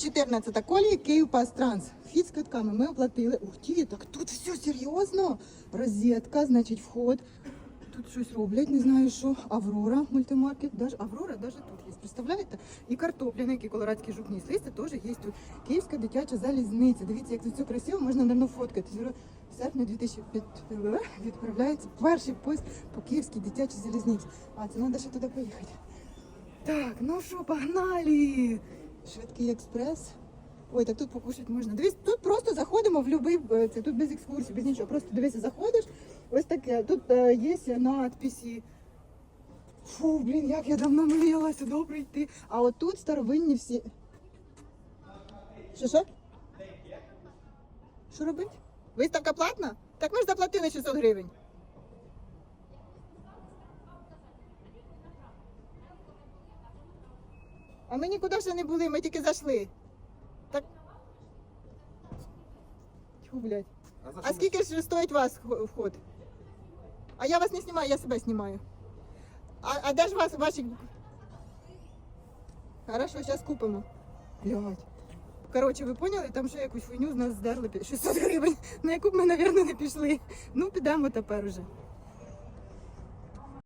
14 колії Київ Пастранс. Вхід з квитками ми оплатили. Ух ті, так тут все серйозно. Розетка, значить, вход. Тут щось роблять, не знаю що. Аврора мультимаркет. Даже, Аврора навіть тут є, представляєте? І картопля, на який колорадський жук ніс. Теж є тут. Київська дитяча залізниця. Дивіться, як тут все красиво, можна давно фоткати. В серпні 2005 відправляється перший поїзд по Київській дитячій залізниці. А це треба ще туди поїхати. Так, ну що, погнали! Швидкий експрес. Ой, так тут покушати можна. Дивись, тут просто заходимо в любий, е, це тут без екскурсії, без нічого. Просто дивися, заходиш. Ось таке. Тут е, є надписи. Фу, блін, як я давно мріяла сюди прийти. А от тут старовинні всі. Що що? Що робить? Виставка платна? Так ми ж заплатили 600 гривень. А ми нікуди ще не були, ми тільки зайшли. Так. Тьфу, блядь. А скільки ж стоїть вас вх- вход? А я вас не знімаю, я себе знімаю. А, а де ж вас ваші. Хорошо, зараз купимо. Блядь. Коротше, ви поняли, там ще якусь хуйню з нас здерли пі- 600 гривень, на яку б ми, мабуть, не пішли. Ну, підемо тепер уже.